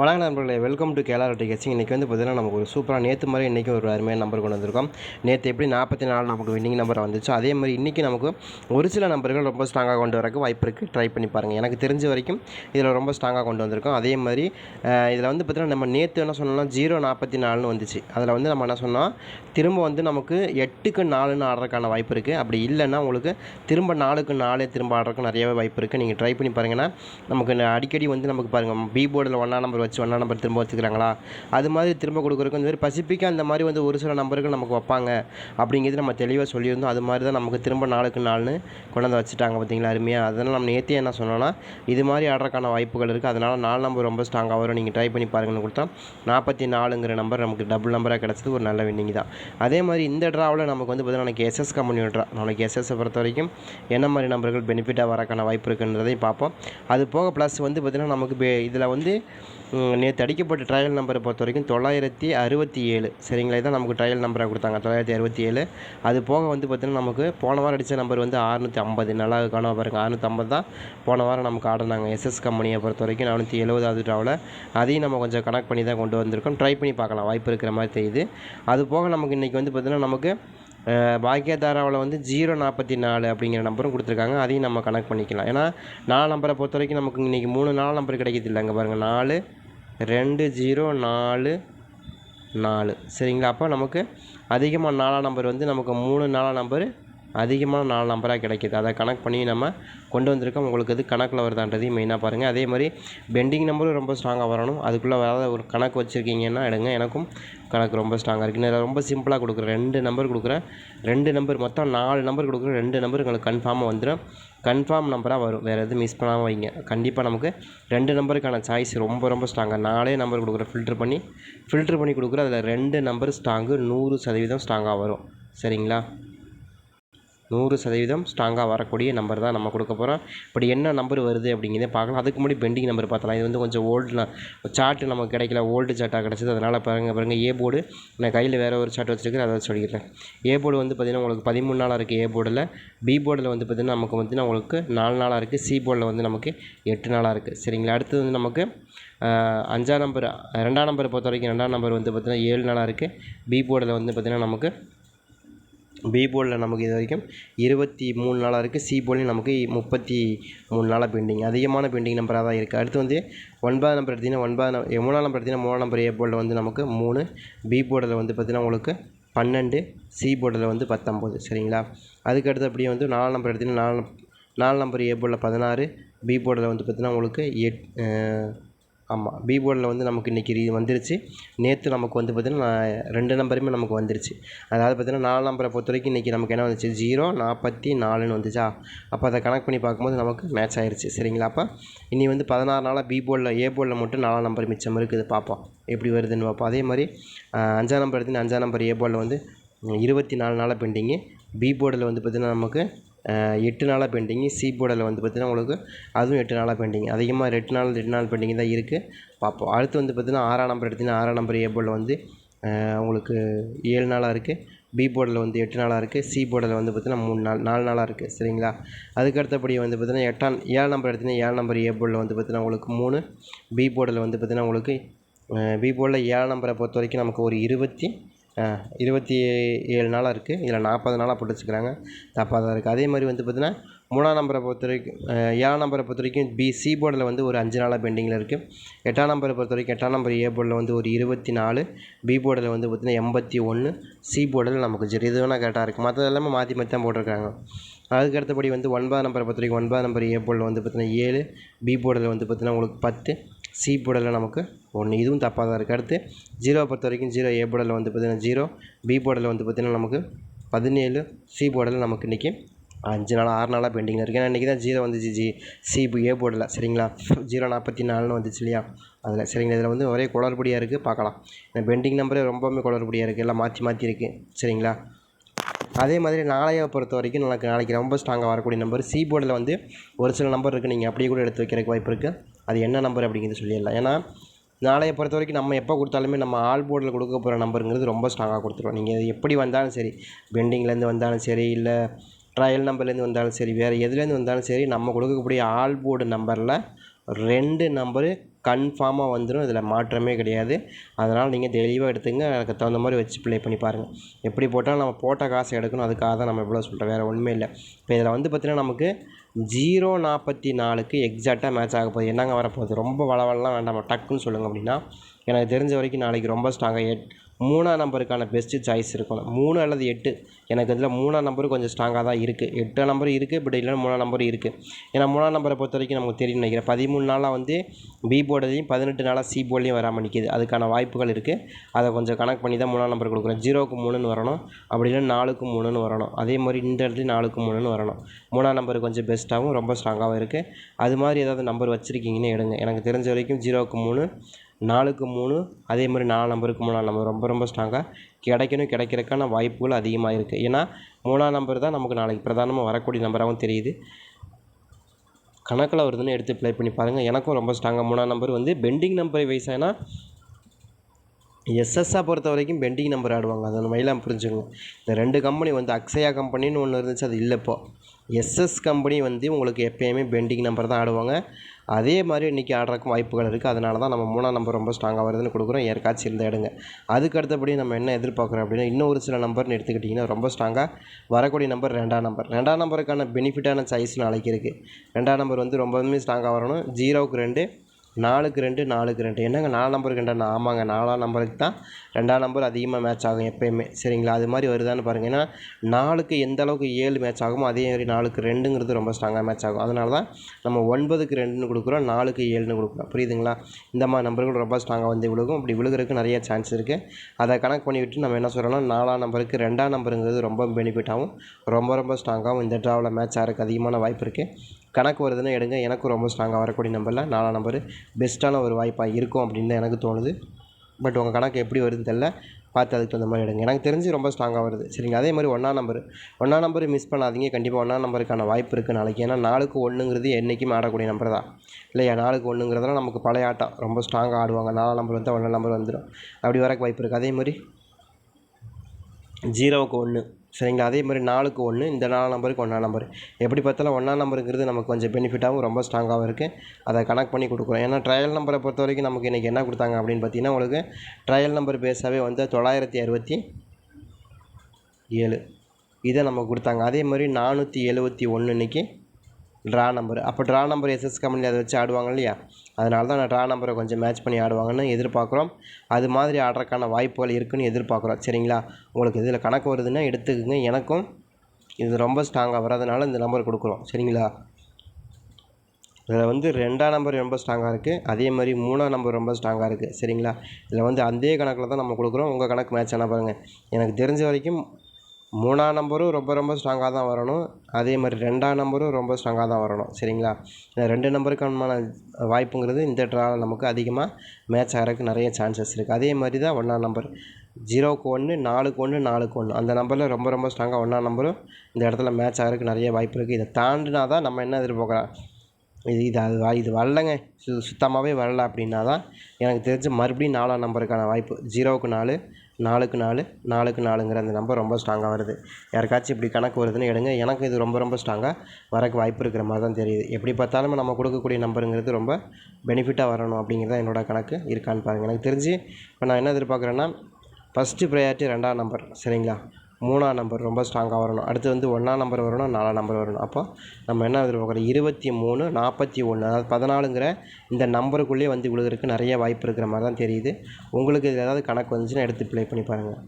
வணக்கம் நண்பர்களே welcome to கேலா டிகெட்சிங் இன்றைக்கி வந்து பார்த்தீங்கன்னா நமக்கு ஒரு சூப்பராக நேற்று மாதிரி இன்றைக்கி ஒரு அருமையான நம்பர் கொண்டு வந்திருக்கோம். நேற்று எப்படி நாற்பத்தி நாலு நமக்கு வின்னிங் நம்பர் வந்துச்சோ அதே மாதிரி இன்றைக்கி நமக்கு ஒரு சில நம்பர்கள் ரொம்ப ஸ்ட்ராங்காக கொண்டு வரக்கு வாய்ப்பு இருக்குது ட்ரை பண்ணி பாருங்கள் எனக்கு தெரிஞ்ச வரைக்கும் இதில் ரொம்ப ஸ்ட்ராங்காக கொண்டு வந்திருக்கோம். அதே மாதிரி இதில் வந்து பார்த்திங்கன்னா நம்ம நேற்று என்ன சொன்னோம்னா ஜீரோ நாற்பத்தி நாலுன்னு வந்துச்சு. அதில் வந்து நம்ம என்ன சொன்னால் திரும்ப வந்து நமக்கு எட்டுக்கு நாலுன்னு ஆடுறதுக்கான வாய்ப்பு இருக்குது அப்படி இல்லைன்னா உங்களுக்கு திரும்ப நாலுக்கு நாலு திரும்ப ஆடுறதுக்கு நிறையவே வாய்ப்பு இருக்குது நீங்கள் ட்ரை பண்ணி பாருங்கன்னா நமக்கு அடிக்கடி வந்து நமக்கு பாருங்கள் பி போர்டில் ஒன்றா நம்பர் வச்சு ஒன்றா நம்பர் திரும்ப வச்சுக்கிறாங்களா? அது மாதிரி திரும்ப கொடுக்குறதுக்கு இந்த மாதிரி பசிபிக்காக அந்த மாதிரி வந்து ஒரு சில நம்பர்கள் நமக்கு வைப்பாங்க. அப்படிங்கிறது நம்ம தெளிவாக சொல்லியிருந்தோம். அது மாதிரி தான் நமக்கு திரும்ப நாளுக்கு நாள்னு கொண்டாந்து வச்சுட்டாங்க பார்த்தீங்களா? அருமையாக அதனால் நம்ம நேற்றே என்ன சொன்னோன்னா இது மாதிரி ஆடுறதுக்கான வாய்ப்புகள் இருக்குது அதனால் நாலு நம்பர் ரொம்ப ஸ்ட்ராங்காக வரும். நீங்கள் ட்ரை பண்ணி பாருங்கன்னு கொடுத்தா நாற்பத்தி நாலுங்கிற நம்பர் நமக்கு டபுள் நம்பராக கிடச்சது. ஒரு நல்ல வின்னிங் தான். அதே மாதிரி இந்த ட்ராவில் நமக்கு வந்து பார்த்தீங்கன்னா நாளைக்கு எஸ்எஸ் கம்பெனி ட்ரா நாளைக்கு எஸ்எஸ்ஸை பொறுத்த வரைக்கும் என்ன மாதிரி நம்பர்கள் பெனிஃபிட்டாக வரக்கான வாய்ப்பு இருக்குன்றதையும் பார்ப்போம். அது போக ப்ளஸ் வந்து பார்த்திங்கன்னா நமக்கு இதில் வந்து நேற்று அடிக்கப்பட்ட ட்ரையல் நம்பரை பொறுத்த வரைக்கும் தொள்ளாயிரத்தி அறுபத்தி ஏழு. சரிங்களா? தான் நமக்கு ட்ரையல் நம்பராக கொடுத்தாங்க. தொள்ளாயிரத்தி அறுபத்தி ஏழு. அது போக வந்து பார்த்திங்கன்னா நமக்கு போன வாரம் அடித்த நம்பர் வந்து அறுநூற்றி ஐம்பது. நல்லா காண பாருங்க. அறுநூற்றி ஐம்பது தான் போன வாரம் நமக்கு ஆடினாங்க. எஸ்எஸ் கம்பெனியை பொறுத்த வரைக்கும் நானூற்றி எழுபதாவது ட்ராவில் அதையும் நம்ம கொஞ்சம் கனெக்ட் பண்ணி தான் கொண்டு வந்திருக்கோம். ட்ரை பண்ணி பார்க்கலாம். வாய்ப்பு இருக்கிற மாதிரி தெரியுது. அது போக நமக்கு இன்றைக்கி வந்து பார்த்திங்கன்னா நமக்கு பாக்கியதாராவில் வந்து ஜீரோ நாற்பத்தி நாலு அப்படிங்கிற நம்பரும் கொடுத்துருக்காங்க. அதையும் நம்ம கனெக்ட் பண்ணிக்கலாம். ஏன்னா நாலு நம்பரை பொறுத்த வரைக்கும் நமக்கு இன்றைக்கி மூணு நாலு நம்பர் கிடைக்கிறது இல்லைங்க பாருங்கள் நாலு ரெண்டு ஜீரோ நாலு நாலு. சரிங்களா? அப்போ நமக்கு அதிகமாக நாலாம் நம்பர் வந்து நமக்கு மூணு நாலாம் நம்பர் அதிகமான நாலு நம்பராக கிடைக்கிது. அதை கணக்கு பண்ணி நம்ம கொண்டு வந்திருக்கோம். உங்களுக்கு அது கணக்கில் வருதான்றதையும் மெயினாக பாருங்கள் அதே மாதிரி பெண்டிங் நம்பரும் ரொம்ப ஸ்ட்ராங்காக வரணும். அதுக்குள்ளே வராத ஒரு கணக்கு வச்சுருக்கீங்கன்னா எடுங்க. எனக்கும் கணக்கு ரொம்ப ஸ்ட்ராங்காக இருக்குது நான் ரொம்ப சிம்பிளாக கொடுக்குறேன். ரெண்டு நம்பர் கொடுக்குறேன். ரெண்டு நம்பர் மொத்தம் நாலு நம்பர் கொடுக்குறேன். ரெண்டு நம்பர் உங்களுக்கு கன்ஃபார்மாக வந்துடும் கன்ஃபார்ம் நம்பராக வரும். வேறு எதுவும் மிஸ் பண்ணாமல் வைங்க. கண்டிப்பாக நமக்கு ரெண்டு நம்பருக்கான சாய்ஸ் ரொம்ப ரொம்ப ஸ்ட்ராங்காக நாலே நம்பர் கொடுக்குறேன். ஃபில்டர் பண்ணி ஃபில்டர் பண்ணி கொடுக்குறேன். அதில் ரெண்டு நம்பர் ஸ்ட்ராங்கு நூறு சதவீதம் ஸ்ட்ராங்காக வரும். சரிங்களா? நூறு சதவீதம் ஸ்ட்ராங்காக வரக்கூடிய நம்பர் தான் நம்ம கொடுக்க போகிறோம் இப்படி என்ன நம்பர் வருது அப்படிங்கிறத பார்க்கலாம். அதுக்கு முன்னாடி பெண்டிங் நம்பர் பார்த்தலாம் இது வந்து கொஞ்சம் ஓல்டு சார்ட்டு நமக்கு கிடைக்கல. ஓல்டு சார்ட்டாக கிடச்சிது. அதனால் பாருங்கள் பாருங்கள் ஏ போர்டு நான் கையில் வேறு ஒரு சார்ட் வச்சுருக்கேன் அதை வச்சு சொல்லிக்கிறேன் ஏ போர்டு வந்து பார்த்திங்கன்னா உங்களுக்கு பதிமூணு நாளாக இருக்குது ஏ போர்டில் பி போர்டில் வந்து பார்த்திங்கன்னா நமக்கு வந்து உங்களுக்கு நாலு நாளாக இருக்குது சி போர்டில் வந்து நமக்கு எட்டு நாளாக இருக்குது சரிங்களா? அடுத்தது வந்து நமக்கு அஞ்சாம் நம்பர் ரெண்டாம் நம்பரை பொறுத்த வரைக்கும் ரெண்டாம் நம்பர் வந்து பார்த்திங்கன்னா ஏழு நாளாக இருக்குது பி போர்டில் வந்து பார்த்திங்கன்னா நமக்கு பி போர்டில் நமக்கு இது வரைக்கும் இருபத்தி மூணு நாளாக இருக்குது சி போர்ட்லேயும் நமக்கு முப்பத்தி மூணு நாளாக பெண்டிங் அதிகமான பெண்டிங் நம்பராக தான் இருக்குது அடுத்து வந்து ஒன்பதாம் நம்பர் எடுத்திங்கன்னா ஒன்பதாம் நம்பர் மூணாம் நம்பர் எடுத்திங்கன்னா மூணாம் நம்பர் ஏ போர்டில் வந்து நமக்கு மூணு பி போர்டில் வந்து பார்த்திங்கன்னா உங்களுக்கு பன்னெண்டு சி போர்டில் வந்து பத்தொம்போது சரிங்களா? அதுக்கடுத்து அப்படியே வந்து நாலாம் நம்பர் எடுத்திங்கன்னா நாலு நாலு நம்பர் ஏ போர்டில் பதினாறு பி போர்டில் வந்து பார்த்திங்கன்னா உங்களுக்கு எட் ஆமாம் பி போர்டில் வந்து நமக்கு இன்றைக்கி ரீ வந்துருச்சு. நேற்று நமக்கு வந்து பார்த்திங்கன்னா ரெண்டு நம்பருமே நமக்கு வந்துருச்சு. அதாவது பார்த்திங்கன்னா நாலு நம்பரை பொறுத்த வரைக்கும் இன்றைக்கி நமக்கு என்ன வந்துச்சு? ஜீரோ நாற்பத்தி நாலுன்னு வந்துச்சா? அப்போ அதை கனெக்ட் பண்ணி பார்க்கும்போது நமக்கு மேட்ச் ஆயிடுச்சு சரிங்களா? அப்போ இனி வந்து பதினாறு நாளாக பி போர்டில் ஏ போர்டில் மட்டும் நாலாம் நம்பர் மிச்சம் இருக்குது. பார்ப்போம். எப்படி வருதுன்னு பார்ப்போம். அதே மாதிரி அஞ்சாம் நம்பர் எடுத்துன்னு அஞ்சாம் நம்பர் ஏ போர்டில் வந்து இருபத்தி நாலு நாளாக பெண்டிங்கு பி போர்டில் வந்து பார்த்திங்கன்னா நமக்கு எட்டு நாளாக பெண்டிங்கு சி போர்டில் வந்து பார்த்தீங்கன்னா உங்களுக்கு அதுவும் எட்டு நாளாக பெண்டிங் அதிகமாக எட்டு நாள் எட்டு நாள் பெண்டிங் தான் இருக்குது பார்ப்போம். அடுத்து வந்து பார்த்திங்கன்னா ஆறாம் நம்பர் எடுத்திங்கன்னா ஆறாம் நம்பர் ஏ போர்டில் வந்து உங்களுக்கு ஏழு நாளாக இருக்குது பி போர்டில் வந்து எட்டு நாளாக இருக்குது சி போர்டில் வந்து பார்த்திங்கன்னா மூணு நாள் நாலு நாளாக இருக்குது சரிங்களா? அதுக்கு அடுத்தபடி வந்து பார்த்திங்கன்னா எட்டாம் ஏழு நம்பர் எடுத்திங்கன்னா ஏழு நம்பர் ஏ போர்டில் வந்து பார்த்திங்கன்னா உங்களுக்கு மூணு. பி போர்டில் வந்து பார்த்திங்கன்னா உங்களுக்கு பி போர்டில் ஏழு நம்பரை பொறுத்த வரைக்கும் நமக்கு ஒரு இருபத்தி இருபத்தி ஏழு நாளாக இருக்குது இதில் நாற்பது நாளாக போட்டு வச்சுக்கிறாங்க தப்பாக தான் இருக்குது அதே மாதிரி வந்து பார்த்தீங்கன்னா மூணாம் நம்பரை பொறுத்த வரைக்கும் ஏழாம் நம்பரை பொறுத்த வரைக்கும் பி சி போர்டில் வந்து ஒரு அஞ்சு நாளாக பெண்டிங்கில் இருக்குது எட்டாம் நம்பரை பொறுத்த வரைக்கும் எட்டாம் நம்பர் ஏ போர்டில் வந்து ஒரு இருபத்தி நாலு பி போர்டில் வந்து பார்த்திங்கன்னா எண்பத்தி ஒன்று சி போர்டில் நமக்கு சரி இது வேணால் கரெக்டாக இருக்குது மற்றது எல்லாமே மாற்றி மாற்றி தான் போட்டிருக்காங்க. அதுக்கு அடுத்தபடி வந்து ஒன்பதாம் நம்பரை பொறுத்த வரைக்கும் ஒன்பதாம் நம்பர் ஏ போர்டில் வந்து பார்த்திங்கன்னா ஏழு பி போர்டில் வந்து பார்த்திங்கன்னா உங்களுக்கு பத்து சி போர்டில் நமக்கு ஒன்று இதுவும் தப்பாக தான் இருக்குது அடுத்து ஜீரோவை பொறுத்த வரைக்கும் ஜீரோ ஏ போர்டில் வந்து பார்த்திங்கன்னா ஜீரோ பி போர்டில் வந்து பார்த்திங்கன்னா நமக்கு பதினேழு சி போர்டில் நமக்கு இன்றைக்கி அஞ்சு நாள் ஆறு நாளாக பெண்டிங்கில் இருக்குது ஏன்னா இன்றைக்கி தான் ஜீரோ வந்துச்சு ஜி. சி ஏ போர்டில் சரிங்களா? ஜீரோ நாற்பத்தி நாலுன்னு வந்துச்சு இல்லையா? அதில் சரிங்களா? இதில் வந்து ஒரே குளறுபடியாக இருக்குது பார்க்கலாம். இந்த பெண்டிங் நம்பரே ரொம்பவுமே குளறுபடியாக இருக்குது எல்லாம் மாற்றி மாற்றி இருக்குது சரிங்களா? அதே மாதிரி நாளையை பொறுத்த வரைக்கும் நாளைக்கு நாளைக்கு ரொம்ப ஸ்ட்ராங்காக வரக்கூடிய நம்பர் சி போர்டில் வந்து ஒரு சில நம்பர் இருக்குது நீங்கள் அப்படியே கூட எடுத்து வைக்கிறதுக்கு வாய்ப்பு இருக்குது அது என்ன நம்பர் அப்படிங்கிறது சொல்லிடலாம். ஏன்னா நாளையை பொறுத்த வரைக்கும் நம்ம எப்போ கொடுத்தாலுமே நம்ம ஆல் போர்டில் கொடுக்க போகிற நம்பருங்கிறது ரொம்ப ஸ்ட்ராங்காக கொடுத்துருவோம் நீங்கள் இது எப்படி வந்தாலும் சரி பெண்டிங்லேருந்து வந்தாலும் சரி இல்லை ட்ரையல் நம்பர்லேருந்து வந்தாலும் சரி வேறு எதுலேருந்து வந்தாலும் சரி நம்ம கொடுக்கக்கூடிய ஆல் போர்டு நம்பரில் ரெண்டு நம்பரு கன்ஃபார்மாக வந்துடும் இதில் மாற்றமே கிடையாது. அதனால் நீங்கள் தெளிவாக எடுத்துங்க. அதுக்கு தகுந்த மாதிரி வச்சு ப்ளே பண்ணி பாருங்கள் எப்படி போட்டாலும் நம்ம போட்ட காசை எடுக்கணும். அதுக்காக தான் நம்ம இவ்வளோ சொல்கிறோம் வேறு ஒன்றுமே இல்லை. இப்போ இதில் வந்து பார்த்திங்கன்னா நமக்கு ஜீரோ நாற்பத்தி நாலுக்கு எக்ஸாக்டாக மேட்ச் ஆக போகுது. என்னங்க வரப்போகுது? ரொம்ப வளவலாம் வேண்டாம். டக்குன்னு சொல்லுங்கள் அப்படின்னா எனக்கு தெரிஞ்ச வரைக்கும் நாளைக்கு ரொம்ப ஸ்ட்ராங்காக எட் மூணாம் நம்பருக்கான பெஸ்ட்டு சாய்ஸ் இருக்கணும் மூணு அல்லது எட்டு. எனக்கு இதில் மூணாம் நம்பரு கொஞ்சம் ஸ்ட்ராங்காக தான் இருக்குது எட்டாம் நம்பர் இருக்குது பட் இல்லைன்னா மூணாம் நம்பர் இருக்குது ஏன்னா மூணாம் நம்பரை பொறுத்த வரைக்கும் நமக்கு தெரியும் நினைக்கிறேன். பதிமூணு நாளாக வந்து பி போர்டுலையும் பதினெட்டு நாளாக சி போர்ட்லேயும் வராமல் நிற்கிது அதுக்கான வாய்ப்புகள் இருக்குது அதை கொஞ்சம் கணக்கு பண்ணி தான் மூணாம் நம்பர் கொடுக்குறேன். ஜீரோக்கு மூணுன்னு வரணும். அப்படி இல்லைன்னா நாலுக்கு மூணுன்னு வரணும். அதே மாதிரி இந்த இடத்துல நாலுக்கு மூணுன்னு வரணும். மூணாம் நம்பர் கொஞ்சம் பெஸ்ட்டாகவும் ரொம்ப ஸ்ட்ராங்காகவும் இருக்குது அது மாதிரி ஏதாவது நம்பர் வச்சுருக்கீங்கன்னு எடுங்க. எனக்கு தெரிஞ்ச வரைக்கும் ஜீரோக்கு மூணு நாலுக்கு மூணு அதே மாதிரி நாலு நம்பருக்கு மூணாம் நம்பர். ரொம்ப ரொம்ப ஸ்ட்ராங்காக கிடைக்கணும் கிடைக்கிறதுக்கான வாய்ப்புகள் அதிகமாக இருக்குது ஏன்னா மூணாம் நம்பர் தான் நமக்கு நாளைக்கு பிரதானமாக வரக்கூடிய நம்பராகவும் தெரியுது. கணக்கில் வருதுன்னு எடுத்து ப்ளே பண்ணி பாருங்கள் எனக்கும் ரொம்ப ஸ்ட்ராங்காக மூணாம் நம்பர் வந்து பெண்டிங் நம்பரை ஆனால் எஸ்எஸ்ஸாக பொறுத்த வரைக்கும் பெண்டிங் நம்பர் ஆடுவாங்க. அதை மயிலாம் புரிஞ்சுக்கணும் இந்த ரெண்டு கம்பெனி வந்து அக்ஷயா கம்பெனின்னு ஒன்று இருந்துச்சு அது இல்லை இப்போ. எஸ்எஸ் கம்பெனி வந்து உங்களுக்கு எப்போயுமே பெண்டிங் நம்பர் தான் ஆடுவாங்க. அதே மாதிரி இன்றைக்கி ஆடுறக்கும் வாய்ப்புகள் இருக்குது அதனால தான் நம்ம மூணாம் நம்பர் ரொம்ப ஸ்ட்ராங்காக வருதுன்னு கொடுக்குறோம். யாருக்காச்சும் இருந்த இடங்க அதுக்கு அடுத்தபடி நம்ம என்ன எதிர்பார்க்குறோம் அப்படின்னா இன்னும் ஒரு சில நம்பர்னு எடுத்துக்கிட்டிங்கன்னா ரொம்ப ஸ்ட்ராங்காக வரக்கூடிய நம்பர் ரெண்டாம் நம்பர் ரெண்டாம் நம்பருக்கான பெனிஃபிட்டான சாய்ஸ் அழைக்கிருக்கு ரெண்டாம் நம்பர் வந்து ரொம்பவுமே ஸ்ட்ராங்காக வரணும். ஜீரோவுக்கு ரெண்டு நாலுக்கு ரெண்டு நாலுக்கு ரெண்டு. என்னங்க நாலு நம்பருக்கு ரெண்டா ஆமாங்க நாலாம் நம்பருக்கு தான். ரெண்டாம் நம்பர் அதிகமாக மேட்ச் ஆகும் எப்போயுமே. சரிங்களா? அது மாதிரி வருதான்னு பாருங்கள் ஏன்னா நாலுக்கு எந்த அளவுக்கு ஏழு மேட்ச் ஆகுமோ அதே மாதிரி நாலுக்கு ரெண்டுங்கிறது ரொம்ப ஸ்ட்ராங்காக மேட்ச் ஆகும். அதனால தான் நம்ம ஒன்பதுக்கு ரெண்டுன்னு கொடுக்குறோம் நாலுக்கு ஏழுன்னு கொடுக்குறோம். புரியுதுங்களா? இந்த மாதிரி நம்பர்கள் ரொம்ப ஸ்ட்ராங்காக வந்து விழுகும். அப்படி விழுகிறதுக்கு நிறைய சான்ஸ் இருக்குது அதை கணக்கு பண்ணிவிட்டு நம்ம என்ன சொல்கிறோம்னா நாலாம் நம்பருக்கு ரெண்டாம் நம்பருங்கிறது ரொம்ப பெனிஃபிட்டாகவும் ரொம்ப ரொம்ப ஸ்ட்ராங்காகவும் இந்த ட்ராவில் மேட்ச் ஆகிறதுக்கு அதிகமான வாய்ப்பு இருக்குது கணக்கு வருதுன்னா எடுங்க. எனக்கும் ரொம்ப ஸ்ட்ராங்காக வரக்கூடிய நம்பரில் நாலாம் நம்பர் பெஸ்ட்டான ஒரு வாய்ப்பாக இருக்கும் அப்படின்னு தான் எனக்கு தோணுது. பட் உங்கள் கணக்கு எப்படி வருதுன்னு தெரில பார்த்து அதுக்கு தகுந்த மாதிரி எடுங்க. எனக்கு தெரிஞ்சு ரொம்ப ஸ்ட்ராங்காக வருது. சரிங்க. அதே மாதிரி ஒன்றாம் நம்பர் ஒன்றாம் நம்பர் மிஸ் பண்ணாதீங்க. கண்டிப்பாக ஒன்றாம் நம்பருக்கான வாய்ப்பு இருக்குது நாளைக்கு. ஏன்னா நாளுக்கு ஒன்றுங்கிறது என்றைக்கும் ஆடக்கூடிய நம்பர் தான். இல்லையா? நாளுக்கு ஒன்றுங்கிறதுலாம் நமக்கு பழைய ஆட்டம். ரொம்ப ஸ்ட்ராங்காக ஆடுவாங்க. நாலாம் நம்பர் வந்தால் ஒன்றாம் நம்பர் வந்துடும் அப்படி வரக்கு வாய்ப்பு இருக்குது அதே மாதிரி ஜீரோவுக்கு ஒன்று சரிங்களா அதே மாதிரி நாலுக்கு ஒன்று இந்த நாலு நம்பருக்கு ஒன்றா நம்பர் எப்படி பார்த்தாலும் ஒன்றா நம்பருங்கிறது நமக்கு கொஞ்சம் பெனிஃபிட்டாகவும் ரொம்ப ஸ்ட்ராங்காகவும் இருக்குது அதை கனெக்ட் பண்ணி கொடுக்குறோம். ஏன்னா ட்ரையல் நம்பரை பொறுத்த வரைக்கும் நமக்கு இன்றைக்கி என்ன கொடுத்தாங்க அப்படின்னு பார்த்தீங்கன்னா உங்களுக்கு ட்ரையல் நம்பர் பேஸாகவே வந்து தொள்ளாயிரத்தி அறுபத்தி ஏழு இதை நமக்கு கொடுத்தாங்க. அதே மாதிரி நானூற்றி எழுபத்தி ஒன்று இன்றைக்கி ட்ரா நம்பர் அப்போ ட்ரா நம்பர் எஸ்எஸ் கம்பெனி அதை வச்சு ஆடுவாங்க இல்லையா? அதனால தான் நான் ட்ரா நம்பரை கொஞ்சம் மேட்ச் பண்ணி ஆடுவாங்கன்னு எதிர்பார்க்குறோம். அது மாதிரி ஆடுறதுக்கான வாய்ப்புகள் இருக்குன்னு எதிர்பார்க்குறோம். சரிங்களா? உங்களுக்கு இதில் கணக்கு வருதுன்னா எடுத்துக்கோங்க. எனக்கும் இது ரொம்ப ஸ்ட்ராங்காக வராதனால இந்த நம்பர் கொடுக்குறோம். சரிங்களா? இதில் வந்து ரெண்டாம் நம்பர் ரொம்ப ஸ்ட்ராங்காக இருக்குது அதே மாதிரி மூணாம் நம்பர் ரொம்ப ஸ்ட்ராங்காக இருக்குது சரிங்களா? இதில் வந்து அதே கணக்கில் தான் நம்ம கொடுக்குறோம். உங்கள் கணக்கு மேட்ச் ஆனால் பாருங்கள் எனக்கு தெரிஞ்ச வரைக்கும் மூணாம் நம்பரும் ரொம்ப ரொம்ப ஸ்ட்ராங்காக தான் வரணும். அதே மாதிரி ரெண்டாம் நம்பரும் ரொம்ப ஸ்ட்ராங்காக தான் வரணும். சரிங்களா? இந்த ரெண்டு நம்பருக்கான வாய்ப்புங்கிறது இந்த ட்ராவில் நமக்கு அதிகமாக மேட்ச் ஆகிறதுக்கு நிறைய சான்சஸ் இருக்குது அதே மாதிரி தான் ஒன்றாம் நம்பர். ஜீரோக்கு ஒன்று நாலுக்கு ஒன்று நாலுக்கு ஒன்று அந்த நம்பரில் ரொம்ப ரொம்ப ஸ்ட்ராங்காக ஒன்றாம் நம்பரும் இந்த இடத்துல மேட்ச் ஆகிறதுக்கு நிறைய வாய்ப்பு இருக்குது இதை தாண்டினா தான் நம்ம என்ன எதிர்பார்க்குறோம் இது இது அது இது வரலங்க. சு சுத்தமாகவே வரல அப்படின்னா தான் எனக்கு தெரிஞ்சு மறுபடியும் நாலாம் நம்பருக்கான வாய்ப்பு. ஜீரோவுக்கு நாலு நாலுக்கு நாலு நாலுக்கு நாலுங்கிற அந்த நம்பர் ரொம்ப ஸ்ட்ராங்காக வருது. யாருக்காச்சும் இப்படி கணக்கு வருதுன்னு எடுங்க. எனக்கு இது ரொம்ப ரொம்ப ஸ்ட்ராங்காக வரக்கு வாய்ப்பு இருக்கிற மாதிரி தான் தெரியுது. எப்படி பார்த்தாலும் நம்ம கொடுக்கக்கூடிய நம்பருங்கிறது ரொம்ப பெனிஃபிட்டாக வரணும் அப்படிங்கிறது தான் என்னோடய கணக்கு இருக்கான்னு பாருங்கள் எனக்கு தெரிஞ்சு இப்போ நான் என்ன எதிர்பார்க்குறேன்னா ஃபஸ்ட்டு ப்ரையாரிட்டி ரெண்டாம் நம்பர். சரிங்களா? மூணாம் நம்பர் ரொம்ப ஸ்ட்ராங்காக வரணும். அடுத்து வந்து ஒன்றாம் நம்பர் வரணும் நாலாம் நம்பர் வரணும். அப்போ நம்ம என்ன எதிர்பார்க்குறோம்? இருபத்தி மூணு நாற்பத்தி ஒன்று அதாவது பதினாலுங்கிற இந்த நம்பருக்குள்ளேயே வந்து விழுகிறதுக்கு நிறைய வாய்ப்பு இருக்கிற மாதிரி தான் தெரியுது. உங்களுக்கு இதில் ஏதாவது கணக்கு வந்துச்சுன்னா எடுத்து ப்ளே பண்ணி பாருங்கள்